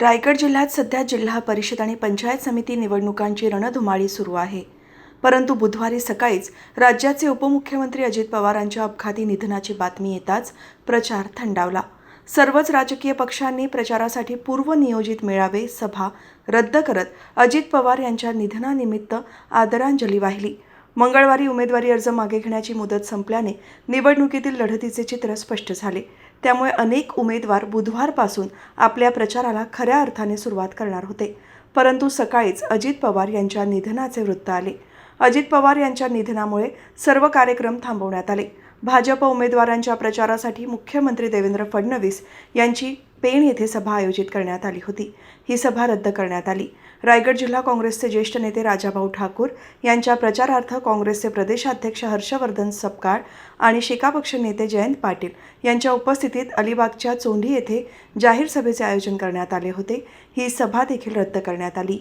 रायगड जिल्ह्यात सध्या जिल्हा परिषद आणि पंचायत समिती निवडणुकांची रणधुमाळी सुरू आहे. परंतु बुधवारी सकाळीच राज्याचे उपमुख्यमंत्री अजित पवारांच्या अपघाती निधनाची बातमी येताच प्रचार थंडावला. सर्वच राजकीय पक्षांनी प्रचारासाठी पूर्वनियोजित मेळावे सभा रद्द करत अजित पवार यांच्या निधनानिमित्त आदरांजली वाहिली. मंगळवारी उमेदवारी अर्ज मागे घेण्याची मुदत संपल्याने निवडणुकीतील लढतीचे चित्र स्पष्ट झाले. त्यामुळे अनेक उमेदवार बुधवारपासून आपल्या प्रचाराला खऱ्या अर्थाने सुरुवात करणार होते. परंतु सकाळीच अजित पवार यांच्या निधनाचे वृत्त आले. अजित पवार यांच्या निधनामुळे सर्व कार्यक्रम थांबवण्यात आले. भाजप उमेदवारांच्या प्रचारासाठी मुख्यमंत्री देवेंद्र फडणवीस यांची पेण येथे सभा आयोजित करण्यात आली होती. ही सभा रद्द करण्यात आली. रायगड जिल्हा काँग्रेसचे ज्येष्ठ नेते राजाभाऊ ठाकूर यांच्या प्रचारार्थ काँग्रेसचे प्रदेशाध्यक्ष हर्षवर्धन सपकाळ आणि शेका पक्ष नेते जयंत पाटील यांच्या उपस्थितीत अलिबागच्या चोंडी येथे जाहीर सभेचे आयोजन करण्यात आले होते. ही सभा देखील रद्द करण्यात आली.